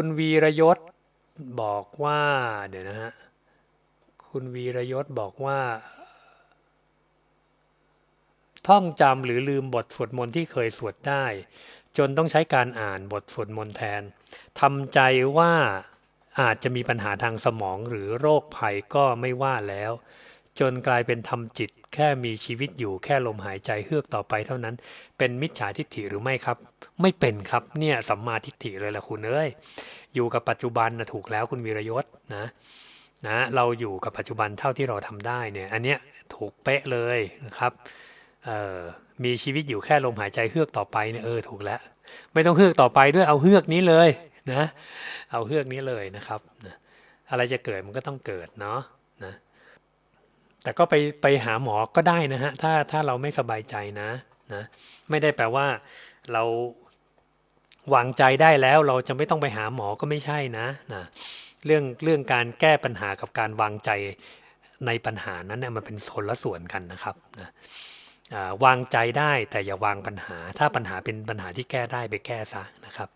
คุณวีรยศบอกว่าเดี๋ยวนะฮะคุณวีรยศบอกว่า ท่องจำหรือลืมบทสวดมนต์ที่เคยสวดได้ จนต้องใช้การอ่านบทสวดมนต์แทนทำใจว่าอาจจะมีปัญหาทางสมองหรือโรคภัยก็ไม่ว่าแล้ว จนกลายเป็นทำจิต แค่มีชีวิตอยู่แค่ลมหายใจเฮือกต่อไปเท่านั้น เป็นมิจฉาทิฏฐิหรือไม่ครับ ไม่เป็นครับเนี่ยสัมมาทิฏฐิเลยล่ะคุณเอ้ยอยู่กับปัจจุบันนะถูกแล้วคุณวีรยศนะนะเราอยู่กับปัจจุบันเท่าที่เราทำได้เนี่ยอันเนี้ยถูกเป๊ะเลยนะครับเอ่อมีชีวิตอยู่แค่ลมหายใจเฮือกต่อไปเนี่ยเออถูกแล้ว ไม่ต้องเฮือกต่อไปด้วยเอาเฮือกนี้เลยนะเอาเฮือกนี้เลยนะครับนะอะไรจะเกิดมันก็ต้องเกิดเนาะนะ แต่ก็ไปไปหาหมอก็ได้นะฮะถ้าถ้าเราไม่สบายใจนะนะไม่ได้แปลว่าเราวางใจได้แล้วเราจะไม่ต้องไปหาหมอก็ไม่ใช่นะนะเรื่องเรื่องการแก้ปัญหากับการวางใจในปัญหานั้นเนี่ยมันเป็นคนละส่วนกันนะครับนะวางใจได้แต่อย่าวางปัญหา ถ้าปัญหาเป็นปัญหาที่แก้ได้ไปแก้ซะนะครับ